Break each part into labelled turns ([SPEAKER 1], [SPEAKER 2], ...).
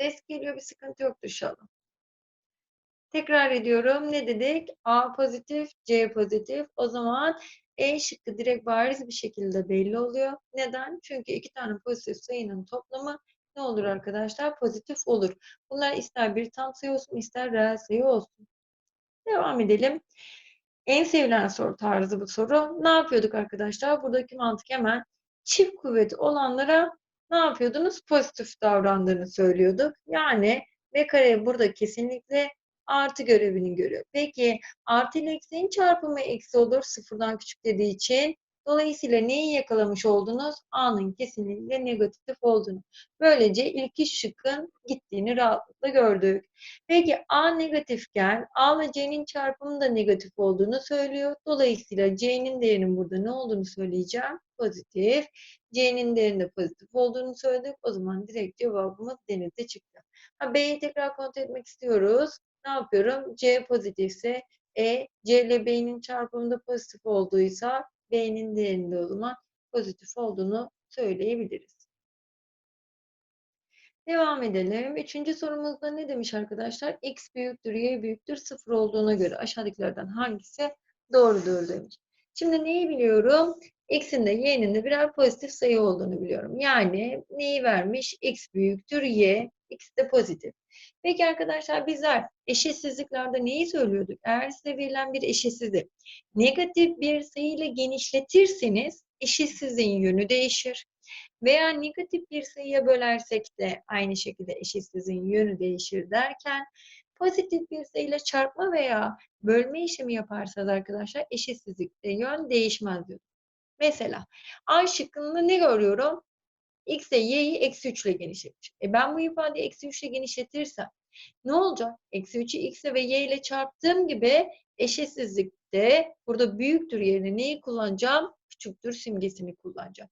[SPEAKER 1] Ses geliyor bir sıkıntı yok inşallah. Tekrar ediyorum. Ne dedik? A pozitif, C pozitif. O zaman E şıkkı direkt bariz bir şekilde belli oluyor. Neden? Çünkü iki tane pozitif sayının toplamı ne olur arkadaşlar? Pozitif olur. Bunlar ister bir tam sayı olsun ister reel sayı olsun. Devam edelim. En sevilen soru tarzı bu soru. Ne yapıyorduk arkadaşlar? Buradaki mantık hemen çift kuvveti olanlara ne yapıyordunuz? Pozitif davrandığını söylüyorduk. Yani v kare burada kesinlikle artı görevini görüyor. Peki artı ile eksiğin çarpımı eksi olur sıfırdan küçük dediği için. Dolayısıyla neyi yakalamış oldunuz? A'nın kesinlikle negatif olduğunu. Böylece ilk iş şıkkın gittiğini rahatlıkla gördük. Peki A negatifken A ile C'nin çarpımı da negatif olduğunu söylüyor. Dolayısıyla C'nin değerinin burada ne olduğunu söyleyeceğim. Pozitif. C'nin değerinde pozitif olduğunu söyledik. O zaman direkt cevabımız denizde çıktı. Ha, B'yi tekrar kontrol etmek istiyoruz. Ne yapıyorum? C pozitifse E, C ile B'nin çarpımında pozitif olduysa B'nin değerinde o zaman pozitif olduğunu söyleyebiliriz. Devam edelim. Üçüncü sorumuzda ne demiş arkadaşlar? X büyüktür, Y büyüktür, sıfır olduğuna göre aşağıdakilerden hangisi doğrudur demiş. Şimdi neyi biliyorum? X'in de Y'nin de birer pozitif sayı olduğunu biliyorum. Yani neyi vermiş? X büyüktür, Y. X de pozitif. Peki arkadaşlar bizler eşitsizliklerde neyi söylüyorduk? Eğer size verilen bir eşitsizlik negatif bir sayı ile genişletirseniz eşitsizliğin yönü değişir. Veya negatif bir sayıya bölersek de aynı şekilde eşitsizliğin yönü değişir derken pozitif bir sayıyla çarpma veya bölme işlemi yaparsanız arkadaşlar eşitsizlikte yön değişmez diyor. Mesela A şıkkında ne görüyorum? X ile Y'yi eksi 3 ile genişletmiş. E ben bu ifadeyi eksi 3 ile genişletirsem ne olacak? Eksi 3'ü X ve Y ile çarptığım gibi eşitsizlikte burada büyüktür yerine neyi kullanacağım? Küçüktür simgesini kullanacağım.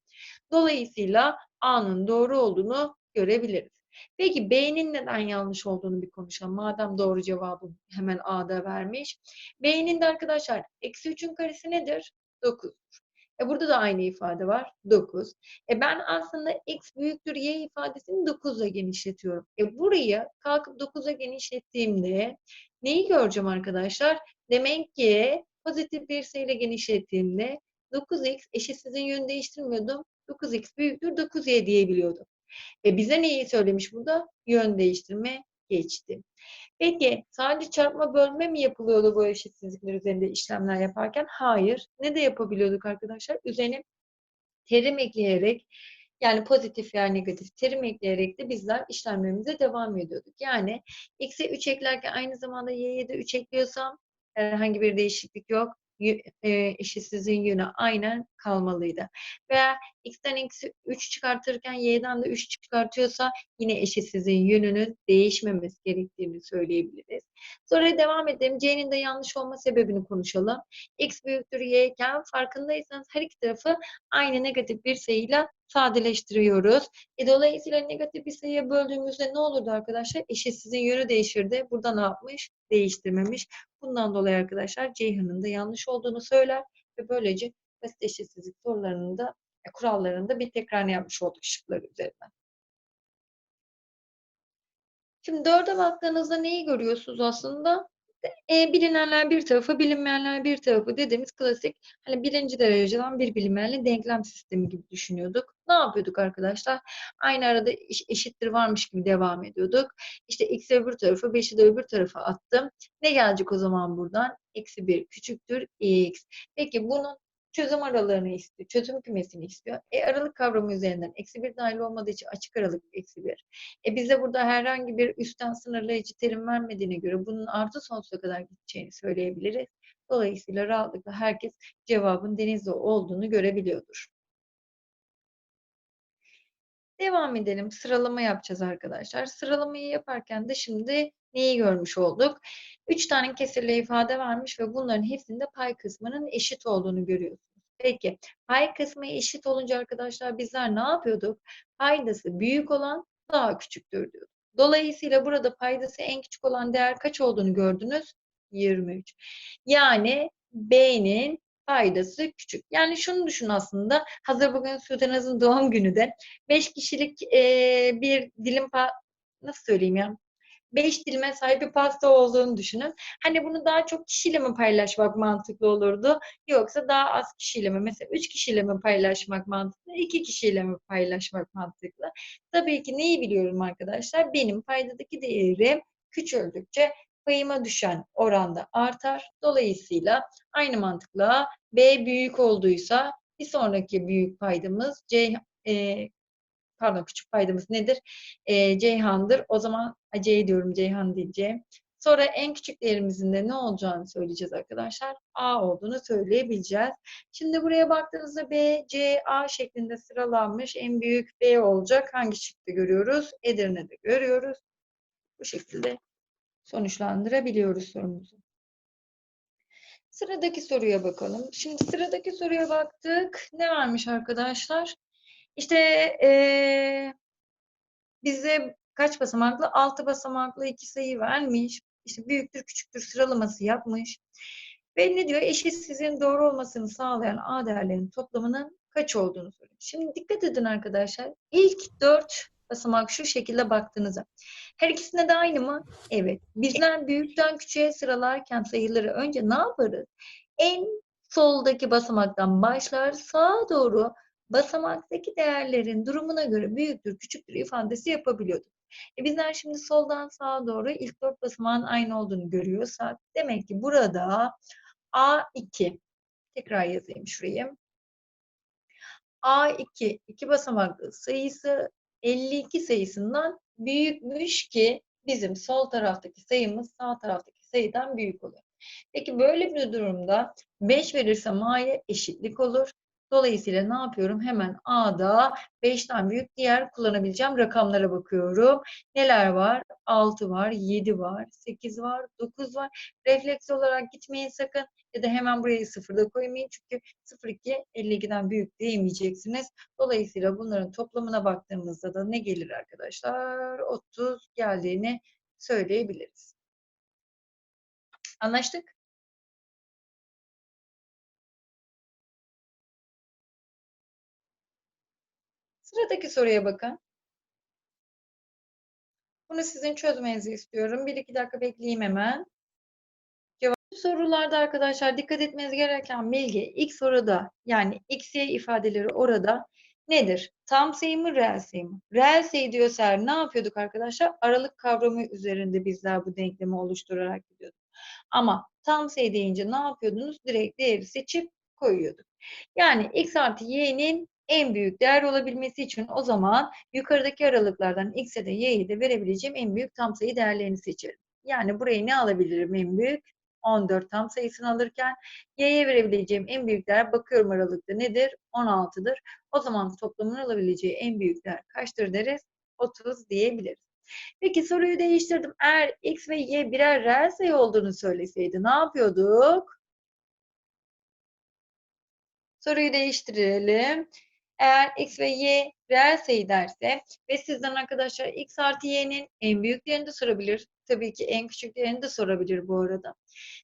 [SPEAKER 1] Dolayısıyla A'nın doğru olduğunu görebiliriz. Peki B'nin neden yanlış olduğunu bir konuşalım. Madem doğru cevabı hemen A'da vermiş. B'nin de arkadaşlar eksi 3'ün karesi nedir? 9'dur. E burada da aynı ifade var. 9. E ben aslında x büyüktür y ifadesini 9 ile genişletiyorum. E burayı kalkıp 9'a genişlettiğimde neyi göreceğim arkadaşlar? Demek ki pozitif bir sayıyla genişlettiğimde 9x eşitsizliğin yönü değiştirmiyordum. 9x büyüktür 9y diyebiliyordum. E bize neyi söylemiş burada? Yön değiştirme geçti. Peki sadece çarpma bölme mi yapılıyordu bu eşitsizlikler üzerinde işlemler yaparken? Hayır. Ne de yapabiliyorduk arkadaşlar? Üzerine terim ekleyerek yani pozitif veya negatif terim ekleyerek de bizler işlemlerimize devam ediyorduk. Yani x'e 3 eklerken aynı zamanda y'ye de 3 ekliyorsam herhangi bir değişiklik yok e, eşitsizliğin yönü aynen kalmalıydı. Veya x'ten eksi 3 çıkartırken y'den de 3 çıkartıyorsa yine eşitsizliğin yönünün değişmemesi gerektiğini söyleyebiliriz. Sonra devam edelim. C'nin de yanlış olma sebebini konuşalım. X büyüktür y iken farkındaysanız her iki tarafı aynı negatif bir sayıyla sadeleştiriyoruz. E, dolayısıyla negatif bir sayıya böldüğümüzde ne olurdu arkadaşlar? Eşitsizliğin yönü değişirdi. Burada ne yapmış? Değiştirmemiş. Bundan dolayı arkadaşlar Ceyhan'ın da yanlış olduğunu söyler ve böylece basit eşitsizlik sorularının da e, kurallarında bir tekrar yapmış olduk şıklar üzerinden. Şimdi dörde baktığınızda neyi görüyorsunuz aslında? E, bilinenler bir tarafı, bilinmeyenler bir tarafı dediğimiz klasik hani birinci dereceden bir bilinmeyenli denklem sistemi gibi düşünüyorduk. Ne yapıyorduk arkadaşlar? Aynı arada eşittir varmış gibi devam ediyorduk. İşte x'e öbür tarafı, 5'i de öbür tarafa attım. Ne gelecek o zaman buradan? Eksi 1 küçüktür x. Peki bunun çözüm aralarını istiyor, çözüm kümesini istiyor. E aralık kavramı üzerinden eksi bir dahil olmadığı için açık aralık eksi bir. E bize burada herhangi bir üstten sınırlayıcı terim vermediğine göre bunun artı sonsuza kadar gideceğini söyleyebiliriz. Dolayısıyla rahatlıkla herkes cevabın denizde olduğunu görebiliyordur. Devam edelim. Sıralama yapacağız arkadaşlar. Sıralamayı yaparken de şimdi neyi görmüş olduk? Üç tane kesirli ifade vermiş ve bunların hepsinde pay kısmının eşit olduğunu görüyorsunuz. Peki pay kısmı eşit olunca arkadaşlar bizler ne yapıyorduk? Paydası büyük olan daha küçüktür diyorduk. Dolayısıyla burada paydası en küçük olan değer kaç olduğunu gördünüz? 23. Yani B'nin faydası küçük. Yani şunu düşün aslında. Hazır bugün Sudanaz'ın doğum günü de 5 kişilik e, bir dilim nasıl söyleyeyim ya? 5 dilime sahip bir pasta olduğunu düşünün. Hani bunu daha çok kişiyle mi paylaşmak mantıklı olurdu? Yoksa daha az kişiyle mi? Mesela 3 kişiyle mi paylaşmak mantıklı? 2 kişiyle mi paylaşmak mantıklı? Tabii ki neyi biliyorum arkadaşlar? Benim paydadaki değerim küçüldükçe payıma düşen oranda artar. Dolayısıyla aynı mantıkla B büyük olduysa bir sonraki büyük paydamız C e, pardon küçük paydamız nedir? E, Ceyhan'dır. O zaman C diyorum Ceyhan diyeceğim. Sonra en küçük değerimizin de ne olacağını söyleyeceğiz arkadaşlar. A olduğunu söyleyebileceğiz. Şimdi buraya baktığınızda B, C, A şeklinde sıralanmış. En büyük B olacak. Hangi şıkkı görüyoruz? Edirne'de görüyoruz. Bu şekilde sonuçlandırabiliyoruz sorumuzu. Sıradaki soruya bakalım. Şimdi sıradaki soruya baktık. Ne varmış arkadaşlar? İşte ee, bize kaç basamaklı? 6 basamaklı iki sayı vermiş. İşte büyüktür küçüktür sıralaması yapmış. Ve ne diyor? Eşitsizliğin doğru olmasını sağlayan A değerlerinin toplamının kaç olduğunu soruyor. Şimdi dikkat edin arkadaşlar. İlk 4 basamak şu şekilde baktığınızda. Her ikisinde de aynı mı? Evet. Birden büyükten küçüğe sıralarken sayıları önce ne yaparız? En soldaki basamaktan başlar sağa doğru basamaktaki değerlerin durumuna göre büyüktür, küçüktür ifadesi yapabiliyorduk. E bizler şimdi soldan sağa doğru ilk dört basamağın aynı olduğunu görüyorsak demek ki burada A2 tekrar yazayım şurayı. A2 iki basamaklı sayısı 52 sayısından büyükmüş ki bizim sol taraftaki sayımız sağ taraftaki sayıdan büyük oluyor. Peki böyle bir durumda 5 verirsem A'ya eşitlik olur. Dolayısıyla ne yapıyorum? Hemen A'da 5'ten büyük diğer kullanabileceğim rakamlara bakıyorum. Neler var? 6 var, 7 var, 8 var, 9 var. Refleks olarak gitmeyin sakın. Ya da hemen burayı sıfırda koymayın. Çünkü 0,2 52'den büyük diyemeyeceksiniz. Dolayısıyla bunların toplamına baktığımızda da ne gelir arkadaşlar? 30 geldiğini söyleyebiliriz. Anlaştık? Sıradaki soruya bakın. Bunu sizin çözmenizi istiyorum. Bir iki dakika bekleyeyim hemen. Cevap sorularda arkadaşlar dikkat etmeniz gereken bilgi ilk soruda yani x, y ifadeleri orada nedir? Tam sayı mı, reel sayı mı? Reel sayı diyorsa eğer ne yapıyorduk arkadaşlar? Aralık kavramı üzerinde bizler bu denklemi oluşturarak gidiyorduk. Ama tam sayı deyince ne yapıyordunuz? Direkt değeri seçip koyuyorduk. Yani x artı y'nin en büyük değer olabilmesi için o zaman yukarıdaki aralıklardan x'e de y'ye de verebileceğim en büyük tam sayı değerlerini seçerim. Yani burayı ne alabilirim en büyük? 14 tam sayısını alırken y'ye verebileceğim en büyük değer bakıyorum aralıkta nedir? 16'dır. O zaman toplamın alabileceği en büyük değer kaçtır deriz? 30 diyebiliriz. Peki soruyu değiştirdim. Eğer x ve y birer reel sayı olduğunu söyleseydi ne yapıyorduk? Soruyu değiştirelim. Eğer x ve y reel sayı derse ve sizden arkadaşlar x artı y'nin en büyük değerini de sorabilir. Tabii ki en küçük değerini de sorabilir bu arada.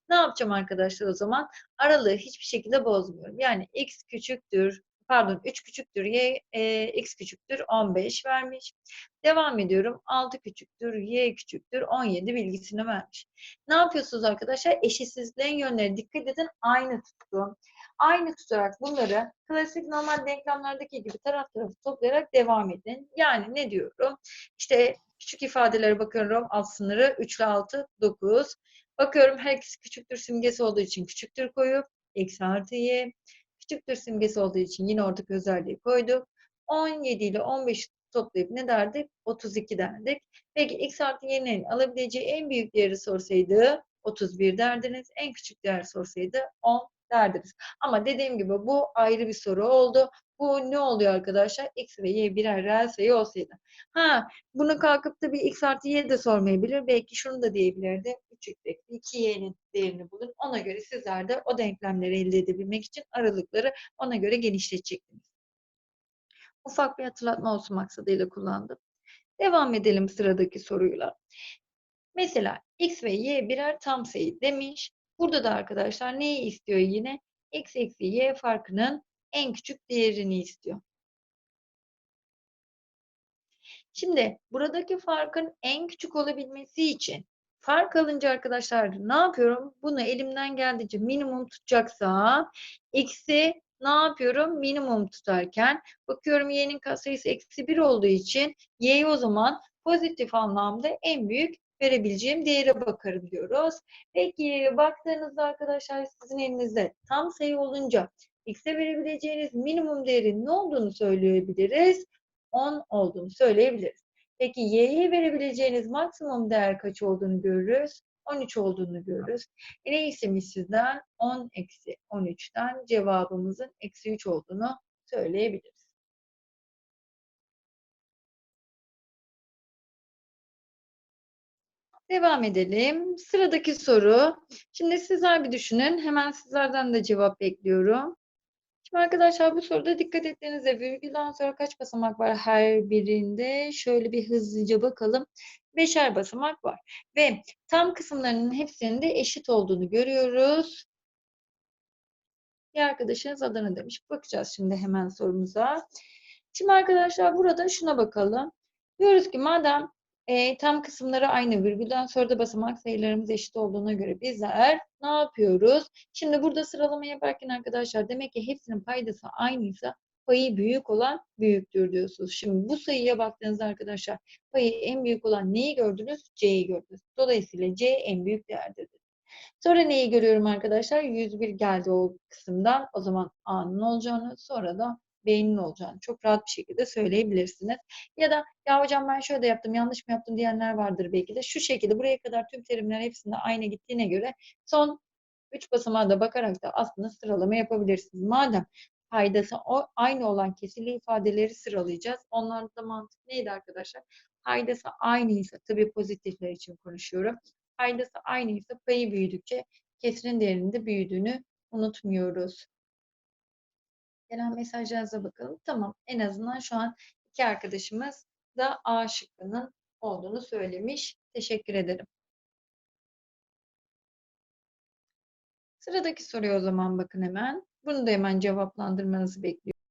[SPEAKER 1] Ne yapacağım arkadaşlar o zaman? Aralığı hiçbir şekilde bozmuyorum. Yani x küçüktür, pardon 3 küçüktür, y e, x küçüktür 15 vermiş. Devam ediyorum. 6 küçüktür, y küçüktür 17 bilgisini vermiş. Ne yapıyorsunuz arkadaşlar? Eşitsizliğin yönleri dikkat edin aynı tuttu. Aynı tutarak bunları klasik normal denklemlerdeki gibi taraf tarafı toplayarak devam edin. Yani ne diyorum? İşte küçük ifadelere bakıyorum. Alt sınırı 3 ile 6, 9. Bakıyorum her ikisi küçüktür simgesi olduğu için küçüktür koyup eksi artı y. Küçüktür simgesi olduğu için yine ortak özelliği koyduk. 17 ile 15 toplayıp ne derdik? 32 derdik. Peki x artı y'nin alabileceği en büyük değeri sorsaydı 31 derdiniz. En küçük değer sorsaydı 10 derdiniz. Ama dediğim gibi bu ayrı bir soru oldu. Bu ne oluyor arkadaşlar? X ve Y birer reel sayı olsaydı. Ha, bunu kalkıp da bir X artı Y de sormayabilir. Belki şunu da diyebilirdi. 3 X'deki 2 Y'nin değerini bulun. Ona göre sizler de o denklemleri elde edebilmek için aralıkları ona göre genişletecektiniz. Ufak bir hatırlatma olsun maksadıyla kullandım. Devam edelim sıradaki soruyla. Mesela X ve Y birer tam sayı demiş. Burada da arkadaşlar neyi istiyor yine? X eksi Y farkının en küçük değerini istiyor. Şimdi buradaki farkın en küçük olabilmesi için fark alınca arkadaşlar ne yapıyorum? Bunu elimden geldiğince minimum tutacaksa x'i ne yapıyorum? Minimum tutarken bakıyorum y'nin katsayısı eksi 1 olduğu için y'yi o zaman pozitif anlamda en büyük verebileceğim değere bakarım diyoruz. Peki baktığınızda arkadaşlar sizin elinizde tam sayı olunca x'e verebileceğiniz minimum değerin ne olduğunu söyleyebiliriz? 10 olduğunu söyleyebiliriz. Peki y'ye verebileceğiniz maksimum değer kaç olduğunu görürüz? 13 olduğunu görürüz. E ne istemiş sizden? 10 eksi 13'ten cevabımızın eksi 3 olduğunu söyleyebiliriz. Devam edelim. Sıradaki soru. Şimdi sizler bir düşünün. Hemen sizlerden de cevap bekliyorum. Şimdi arkadaşlar bu soruda dikkat ettiğinizde virgülden sonra kaç basamak var her birinde? Şöyle bir hızlıca bakalım. Beşer basamak var. Ve tam kısımlarının hepsinin de eşit olduğunu görüyoruz. Bir arkadaşınız Adana demiş. Bakacağız şimdi hemen sorumuza. Şimdi arkadaşlar burada şuna bakalım. Diyoruz ki madem e, tam kısımları aynı virgülden sonra da basamak sayılarımız eşit olduğuna göre bizler ne yapıyoruz? Şimdi burada sıralama yaparken arkadaşlar demek ki hepsinin paydası aynıysa payı büyük olan büyüktür diyorsunuz. Şimdi bu sayıya baktığınızda arkadaşlar payı en büyük olan neyi gördünüz? C'yi gördünüz. Dolayısıyla C en büyük değerdir. Sonra neyi görüyorum arkadaşlar? 101 geldi o kısımdan. O zaman A'nın olacağını sonra da B'nin olacağını çok rahat bir şekilde söyleyebilirsiniz. Ya da ya hocam ben şöyle yaptım yanlış mı yaptım diyenler vardır belki de. Şu şekilde buraya kadar tüm terimler hepsinde aynı gittiğine göre son 3 basamağa da bakarak da aslında sıralama yapabilirsiniz. Madem paydası o aynı olan kesili ifadeleri sıralayacağız. Onların da mantık neydi arkadaşlar? Paydası aynıysa tabii pozitifler için konuşuyorum. Paydası aynıysa payı büyüdükçe kesirin değerinin de büyüdüğünü unutmuyoruz. Gelen mesajlarınıza bakalım. Tamam. En azından şu an iki arkadaşımız da A şıkkının olduğunu söylemiş. Teşekkür ederim. Sıradaki soruya o zaman bakın hemen. Bunu da hemen cevaplandırmanızı bekliyorum.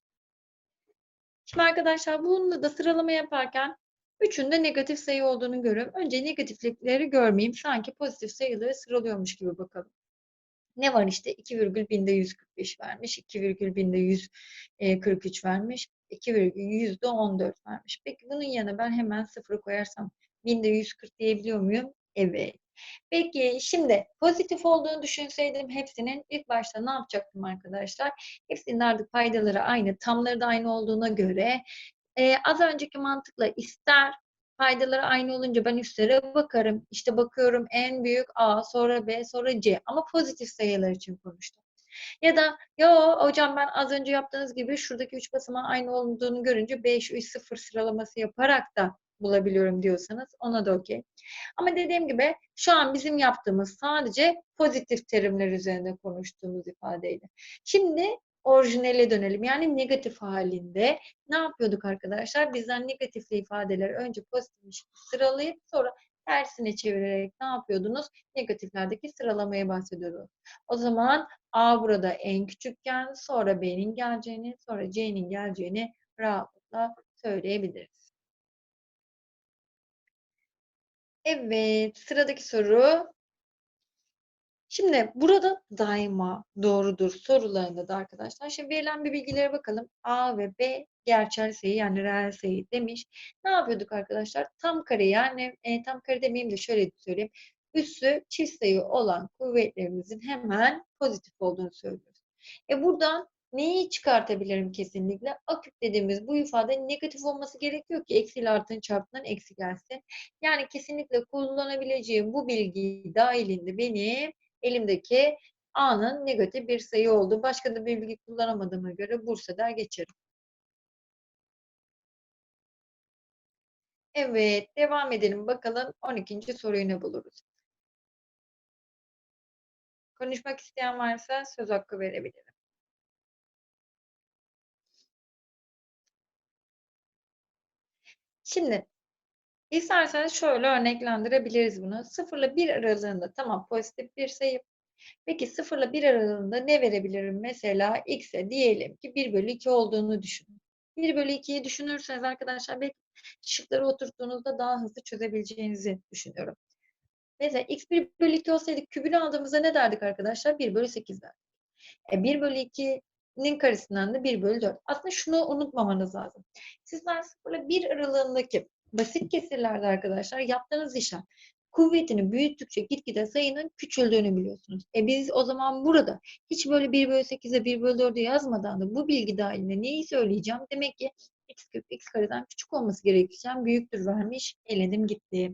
[SPEAKER 1] Şimdi arkadaşlar bununla da sıralama yaparken üçünde negatif sayı olduğunu görüyorum. Önce negatiflikleri görmeyeyim. Sanki pozitif sayıları sıralıyormuş gibi bakalım. Ne var işte 2 virgül binde 145 vermiş, 2 virgül binde 143 vermiş, 2 virgül yüzde 14 vermiş. Peki bunun yanına ben hemen sıfır koyarsam binde 140 diyebiliyor muyum? Evet. Peki şimdi pozitif olduğunu düşünseydim hepsinin ilk başta ne yapacaktım arkadaşlar? Hepsinin artık paydaları aynı, tamları da aynı olduğuna göre e, az önceki mantıkla ister Paydaları aynı olunca ben üstlere bakarım. İşte bakıyorum en büyük A, sonra B, sonra C. Ama pozitif sayılar için konuştum. Ya da yo hocam ben az önce yaptığınız gibi şuradaki üç basamağın aynı olduğunu görünce 5, 3, 0 sıralaması yaparak da bulabiliyorum diyorsanız ona da okey. Ama dediğim gibi şu an bizim yaptığımız sadece pozitif terimler üzerinde konuştuğumuz ifadeydi. Şimdi orijinale dönelim. Yani negatif halinde ne yapıyorduk arkadaşlar? Bizden negatifli ifadeleri önce pozitif sıralayıp sonra tersine çevirerek ne yapıyordunuz? Negatiflerdeki sıralamaya bahsediyordunuz. O zaman A burada en küçükken sonra B'nin geleceğini sonra C'nin geleceğini rahatlıkla söyleyebiliriz. Evet, sıradaki soru Şimdi burada daima doğrudur sorularında da arkadaşlar. Şimdi verilen bir bilgilere bakalım. A ve B gerçel sayı yani reel sayı demiş. Ne yapıyorduk arkadaşlar? Tam kare yani e, tam kare demeyeyim de şöyle söyleyeyim. Üssü çift sayı olan kuvvetlerimizin hemen pozitif olduğunu söylüyoruz. E buradan neyi çıkartabilirim kesinlikle? Aküp dediğimiz bu ifade negatif olması gerekiyor ki eksi ile artının çarpımından eksi gelsin. Yani kesinlikle kullanabileceğim bu bilgi dahilinde benim elimdeki A'nın negatif bir sayı oldu. Başka da bir bilgi kullanamadığıma göre Bursa der geçerim. Evet, devam edelim. Bakalım 12. soruyu ne buluruz? Konuşmak isteyen varsa söz hakkı verebilirim. Şimdi İsterseniz şöyle örneklendirebiliriz bunu. 0 ile 1 aralığında tamam pozitif bir sayı. Peki 0 ile 1 aralığında ne verebilirim? Mesela x'e diyelim ki 1 bölü 2 olduğunu düşünün. 1 bölü 2'yi düşünürseniz arkadaşlar belki Şıkları oturttuğunuzda daha hızlı çözebileceğinizi düşünüyorum. Mesela x 1 bölü 2 olsaydı kübünü aldığımızda ne derdik arkadaşlar? 1 bölü 8 derdik. E, 1 bölü 2'nin karesinden de 1 bölü 4. Aslında şunu unutmamanız lazım. Sizler 0 ile 1 aralığındaki basit kesirlerde arkadaşlar yaptığınız işlem kuvvetini büyüttükçe gitgide sayının küçüldüğünü biliyorsunuz. E biz o zaman burada hiç böyle 1 bölü 8'e 1 bölü 4'ü yazmadan da bu bilgi dahilinde neyi söyleyeceğim? Demek ki x küp x kareden küçük olması gerekirken büyüktür vermiş. Eledim gitti.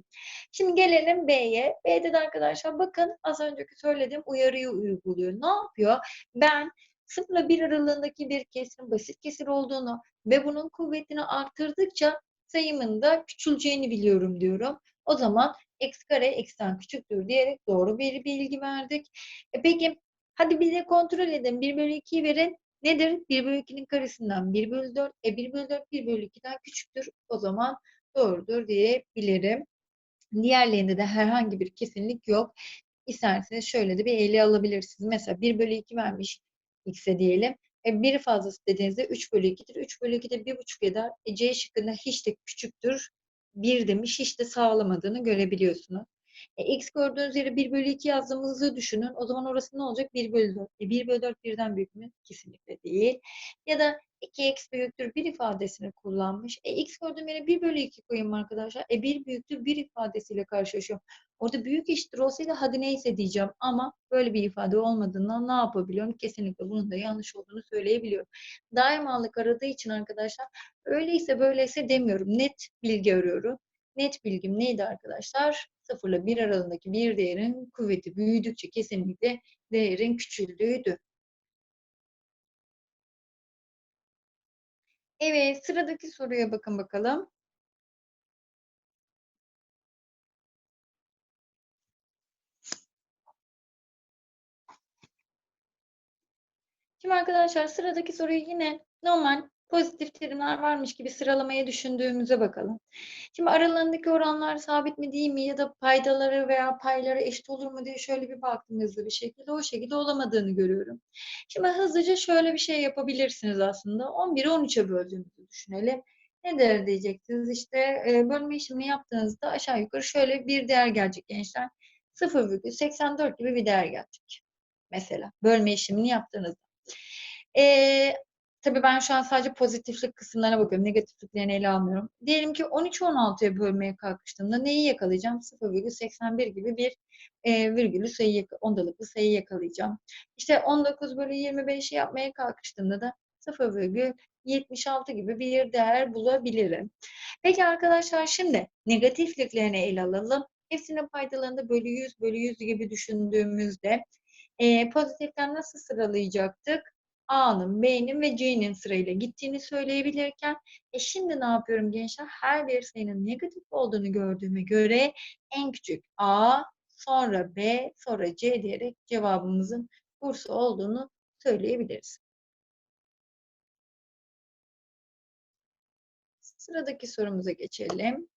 [SPEAKER 1] Şimdi gelelim B'ye. B'de de arkadaşlar bakın az önceki söylediğim uyarıyı uyguluyor. Ne yapıyor? Ben 0 ile 1 aralığındaki bir kesirin basit kesir olduğunu ve bunun kuvvetini arttırdıkça sayımın da küçüleceğini biliyorum diyorum. O zaman x kare x'ten küçüktür diyerek doğru bir bilgi verdik. E peki hadi bir de kontrol edin. 1 bölü 2'yi verin. Nedir? 1 bölü 2'nin karesinden 1 bölü 4. E 1 bölü 4 1 bölü 2'den küçüktür. O zaman doğrudur diyebilirim. Diğerlerinde de herhangi bir kesinlik yok. İsterseniz şöyle de bir ele alabilirsiniz. Mesela 1 bölü 2 vermiş x'e diyelim. E, bir fazlası dediğinizde 3 bölü 2'dir. 3 bölü 2 de 1,5 eder. E, C şıkkında hiç de küçüktür. 1 demiş hiç de sağlamadığını görebiliyorsunuz. E, x gördüğünüz yere 1 bölü 2 yazdığımızı düşünün. O zaman orası ne olacak? 1 bölü 4. E, 1 bölü 4 birden büyük mü? Kesinlikle değil. Ya da 2x büyüktür 1 ifadesini kullanmış. E, x gördüğüm yere 1 bölü 2 koyayım arkadaşlar. E 1 büyüktür 1 ifadesiyle karşılaşıyorum. Orada büyük eşittir olsaydı hadi neyse diyeceğim ama böyle bir ifade olmadığından ne yapabiliyorum? Kesinlikle bunun da yanlış olduğunu söyleyebiliyorum. Daimalık aradığı için arkadaşlar öyleyse böyleyse demiyorum. Net bilgi arıyorum. Net bilgim neydi arkadaşlar? 0 ile 1 aralığındaki bir değerin kuvveti büyüdükçe kesinlikle değerin küçüldüğüydü. Evet, sıradaki soruya bakın bakalım. Şimdi arkadaşlar sıradaki soruyu yine normal pozitif terimler varmış gibi sıralamaya düşündüğümüze bakalım. Şimdi aralarındaki oranlar sabit mi değil mi ya da paydaları veya payları eşit olur mu diye şöyle bir baktım hızlı bir şekilde. O şekilde olamadığını görüyorum. Şimdi hızlıca şöyle bir şey yapabilirsiniz aslında. 11'i 13'e böldüğümüzü düşünelim. Ne der diyeceksiniz? İşte e, bölme işlemini yaptığınızda aşağı yukarı şöyle bir değer gelecek gençler. 0,84 gibi bir değer gelecek. Mesela bölme işlemini yaptığınızda. E, tabii ben şu an sadece pozitiflik kısımlarına bakıyorum. Negatifliklerini ele almıyorum. Diyelim ki 13'ü 16'ya bölmeye kalkıştığımda neyi yakalayacağım? 0,81 gibi bir e, virgülü sayı, ondalıklı sayı yakalayacağım. İşte 19 bölü 25'i yapmaya kalkıştığımda da 0,76 gibi bir değer bulabilirim. Peki arkadaşlar şimdi negatifliklerini ele alalım. Hepsinin paydalarında bölü 100, bölü 100 gibi düşündüğümüzde e, pozitiften nasıl sıralayacaktık? A'nın, B'nin ve C'nin sırayla gittiğini söyleyebilirken e şimdi ne yapıyorum gençler? Her bir sayının negatif olduğunu gördüğüme göre en küçük A, sonra B, sonra C diyerek cevabımızın Bursa olduğunu söyleyebiliriz. Sıradaki sorumuza geçelim.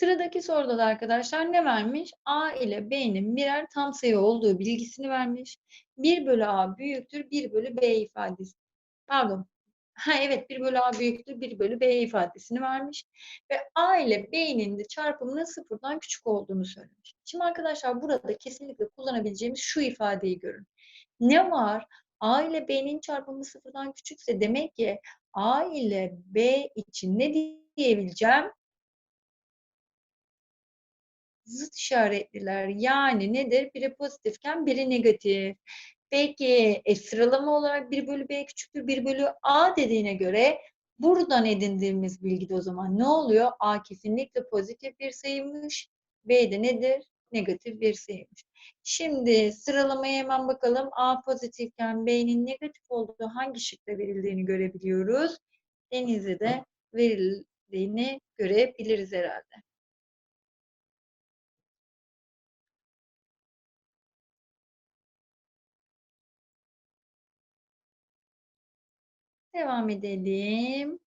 [SPEAKER 1] Sıradaki soruda da arkadaşlar ne vermiş? A ile B'nin birer tam sayı olduğu bilgisini vermiş. 1 bölü A büyüktür 1 bölü B ifadesi. Pardon. Ha evet 1 bölü A büyüktür 1 bölü B ifadesini vermiş. Ve A ile B'nin de çarpımının sıfırdan küçük olduğunu söylemiş. Şimdi arkadaşlar burada kesinlikle kullanabileceğimiz şu ifadeyi görün. Ne var? A ile B'nin çarpımı sıfırdan küçükse demek ki A ile B için ne diyebileceğim? Zıt işaretliler. Yani nedir? Biri pozitifken biri negatif. Peki e, sıralama olarak 1 bölü B küçüktür 1 bölü A dediğine göre buradan edindiğimiz bilgide o zaman ne oluyor? A kesinlikle pozitif bir sayıymış. B de nedir? Negatif bir sayıymış. Şimdi sıralamaya hemen bakalım. A pozitifken B'nin negatif olduğu hangi şıkta verildiğini görebiliyoruz. Denizli'de verildiğini görebiliriz herhalde. Devam edelim.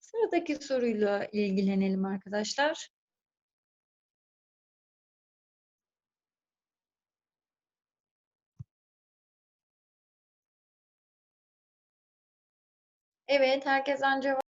[SPEAKER 1] Sıradaki soruyla ilgilenelim arkadaşlar. Evet, herkes ancak